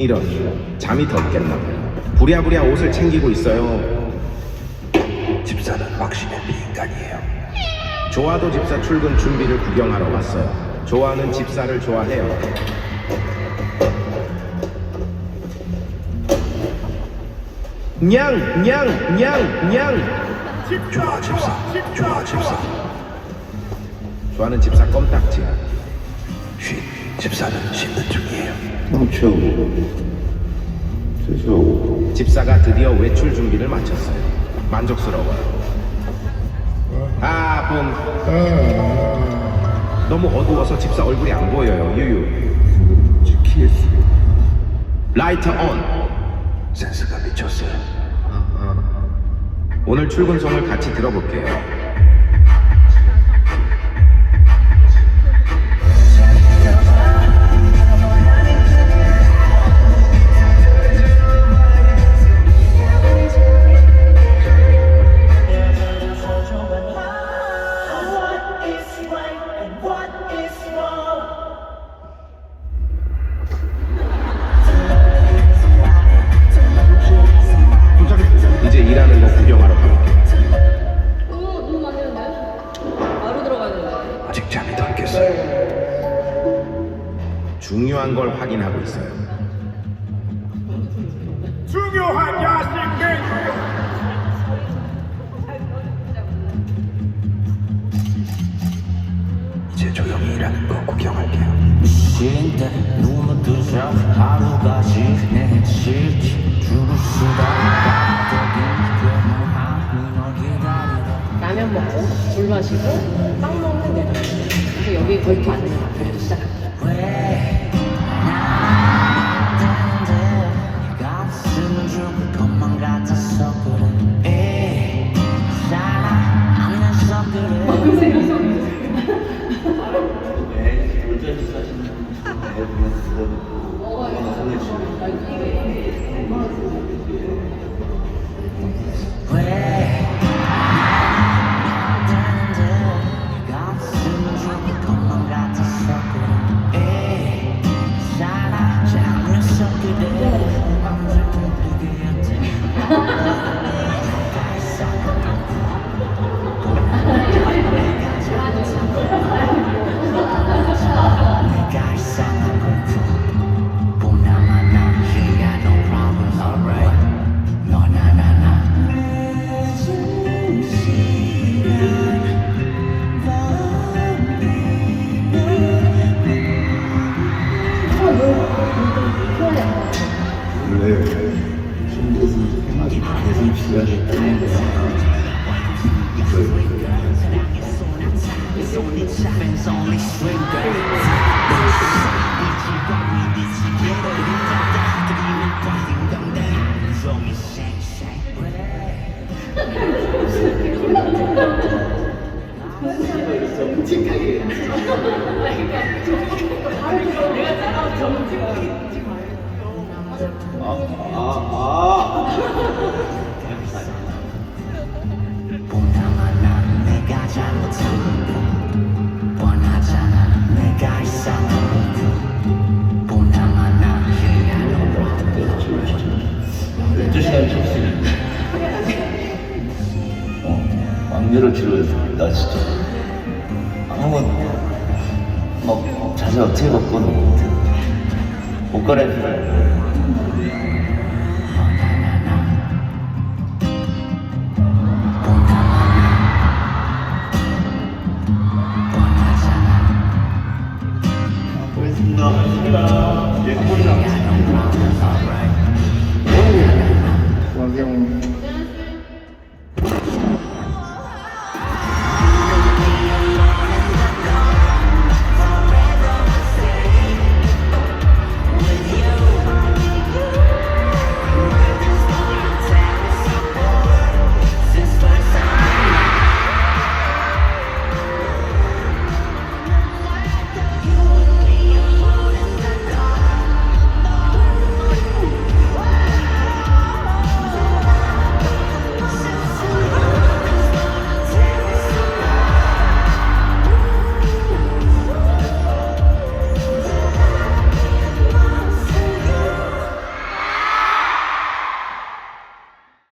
이런 잠이 덜 깼나 봐요. 부랴부랴 옷을 챙기고 있어요. 집사는 확신의 비인간이에요. 조아도 집사 출근 준비를 구경하러 왔어요. 조아는 집사를 좋아해요. 냥, 냥, 냥, 냥. 좋아 집사, 좋아 집사. 조아는 집사 껌딱지야. 쉿, 집사는 씻는 중이에요. 멈추고 세수하고 집사가 드디어 외출 준비를 마쳤어요. 만족스러워요. 아, 붐. 너무 어두워서 집사 얼굴이 안 보여요. 유유. 지키겠어 라이터 온. 센스가 미쳤어요. 오늘 출근송을 같이 들어볼게요. 중요한 걸 확인하고 있어요. 중요한 야식 메뉴 이제 조용히 일하는 거 구경할게요. 쉴때 눈을 뜨자 하루가 지내 싫지 죽을 수가 라면 먹고, 물 마시고, 빵 먹는 데 그래서 여기 걸터 안 된다. 그래도 시작. Hepiniz size mutlu olun. Allah'a emanet olun. Fans only swing 보나마 난 내가 잘못한 12시간 쳤으니 어, 왕녀를 치료해서 나 진짜. 아무건 막 자세 어떻게 바꿔도 못해 옷 갈아입고